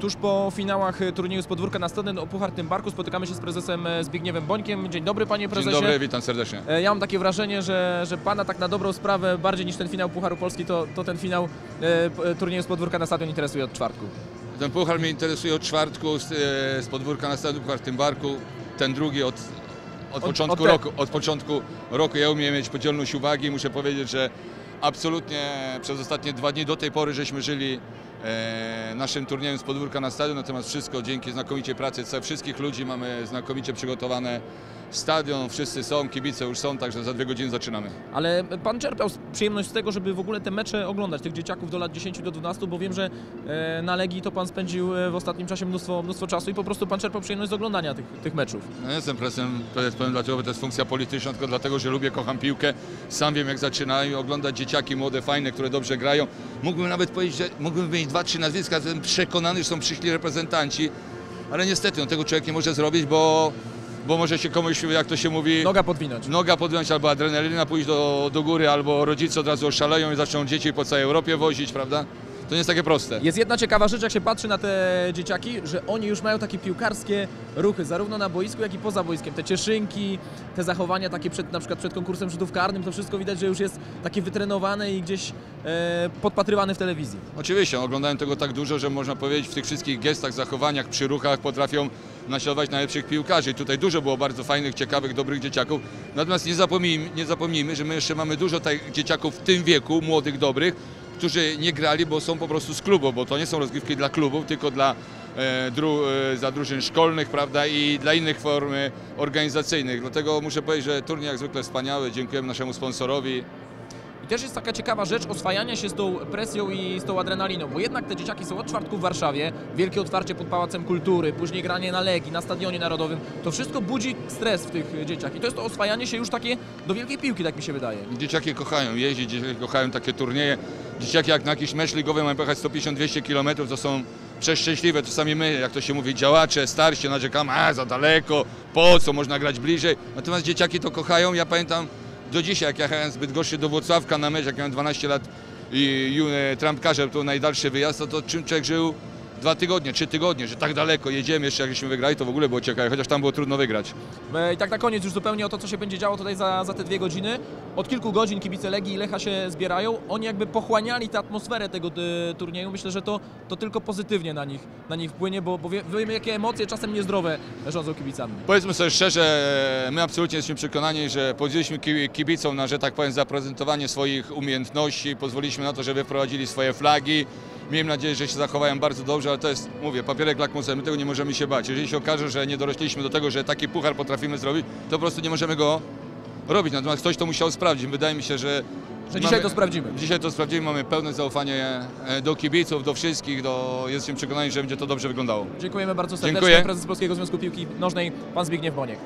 Tuż po finałach turnieju z podwórka na Stadionie o Puchar Tymbarku spotykamy się z prezesem e, Zbigniewem Bońkiem. Dzień dobry panie prezesie. Dzień dobry, witam serdecznie. E, Ja mam takie wrażenie, że, że pana tak na dobrą sprawę bardziej niż ten finał Pucharu Polski, to, to ten finał e, e, turnieju z podwórka na stadion interesuje od czwartku. Ten puchar mnie interesuje od czwartku z, e, z podwórka na stadion Puchar w Tymbarku. Ten drugi od, od, Od- początku od roku. Od początku roku ja umiem mieć podzielność uwagi. Muszę powiedzieć, że absolutnie przez ostatnie dwa dni do tej pory żeśmy żyli naszym turniejem z podwórka na stadion. Natomiast wszystko dzięki znakomitej pracy wszystkich ludzi mamy znakomicie przygotowane stadion. Wszyscy są, kibice już są, także za dwie godziny zaczynamy. Ale pan czerpał przyjemność z tego, żeby w ogóle te mecze oglądać, tych dzieciaków do lat 10 do 12, bo wiem, że e, na Legii to pan spędził e, w ostatnim czasie mnóstwo, mnóstwo czasu i po prostu pan czerpał przyjemność z oglądania tych, tych meczów. No jestem prezesem, prezes powiem dlaczego, to jest funkcja polityczna, tylko dlatego, że lubię, kocham piłkę. Sam wiem jak zaczynają, oglądać dzieciaki młode, fajne, które dobrze grają. Mógłbym nawet powiedzieć, że mógłbym mieć dwa, trzy nazwiska, jestem przekonany, że są przyszli reprezentanci, ale niestety no, tego człowiek nie może zrobić, bo, bo może się komuś, jak to się mówi, Noga podwinąć. noga podjąć albo adrenalina pójść do, do góry, albo rodzice od razu oszaleją i zaczną dzieci po całej Europie wozić, prawda? To nie jest takie proste. Jest jedna ciekawa rzecz, jak się patrzy na te dzieciaki, że oni już mają takie piłkarskie ruchy, zarówno na boisku, jak i poza boiskiem. Te cieszynki, te zachowania takie przed, na przykład przed konkursem rzutów karnym, to wszystko widać, że już jest takie wytrenowane i gdzieś e, podpatrywane w telewizji. Oczywiście, oglądałem tego tak dużo, że można powiedzieć w tych wszystkich gestach, zachowaniach, przy ruchach potrafią naśladować najlepszych piłkarzy. Tutaj dużo było bardzo fajnych, ciekawych, dobrych dzieciaków. Natomiast nie zapomnijmy, nie zapomnijmy że my jeszcze mamy dużo tych dzieciaków w tym wieku, młodych, dobrych, którzy nie grali, bo są po prostu z klubu, bo to nie są rozgrywki dla klubów, tylko dla e, dru, e, za drużyn szkolnych, prawda, i dla innych form e, organizacyjnych. Dlatego muszę powiedzieć, że turniej jak zwykle wspaniały. Dziękujemy naszemu sponsorowi. I też jest taka ciekawa rzecz oswajania się z tą presją i z tą adrenaliną, bo jednak te dzieciaki są od czwartku w Warszawie, wielkie otwarcie pod Pałacem Kultury, później granie na Legii, na Stadionie Narodowym, to wszystko budzi stres w tych dzieciach i to jest to oswajanie się już takie do wielkiej piłki, tak mi się wydaje. Dzieciaki kochają jeździć, dzieciaki kochają takie turnieje. Dzieciaki jak na jakiś mecz ligowy mają pojechać 150-200 km, to są przeszczęśliwe. Czasami my, jak to się mówi, działacze, starsi, narzekamy, a za daleko, po co, można grać bliżej. Natomiast dzieciaki to kochają. Ja pamiętam do dzisiaj, jak jechałem zbyt gorzej do Włocławka na mecz, jak miałem 12 lat i i, e, trampkarze, to najdalszy wyjazd, to, to czym człowiek żył dwa tygodnie, trzy tygodnie, że tak daleko jedziemy, jeszcze jakśmy wygrali, to w ogóle było ciekawe, chociaż tam było trudno wygrać. E, I tak na koniec już zupełnie o to, co się będzie działo tutaj za, za te dwie godziny. Od kilku godzin kibice Legii i Lecha się zbierają. Oni jakby pochłaniali tę atmosferę tego e, turnieju. Myślę, że to, to tylko pozytywnie na nich, na nich wpłynie, bo, bo wie- wiemy, jakie emocje czasem niezdrowe rządzą kibicami. Powiedzmy sobie szczerze, my absolutnie jesteśmy przekonani, że ki- kibicom na, że tak powiem, zaprezentowanie swoich umiejętności, pozwoliliśmy na to, żeby wprowadzili swoje flagi. Miejmy nadzieję, że się zachowają bardzo dobrze, ale to jest, mówię, papierek lakmusowy, my tego nie możemy się bać. Jeżeli się okaże, że nie dorośliśmy do tego, że taki puchar potrafimy zrobić, to po prostu nie możemy go robić. Natomiast ktoś to musiał sprawdzić. Wydaje mi się, że... Że dzisiaj to sprawdzimy. Dzisiaj to sprawdzimy, mamy pełne zaufanie e, do kibiców, do wszystkich, do... jesteśmy przekonani, że będzie to dobrze wyglądało. Dziękujemy bardzo serdecznie. Dziękuję. Prezes Polskiego Związku Piłki Nożnej, pan Zbigniew Boniek.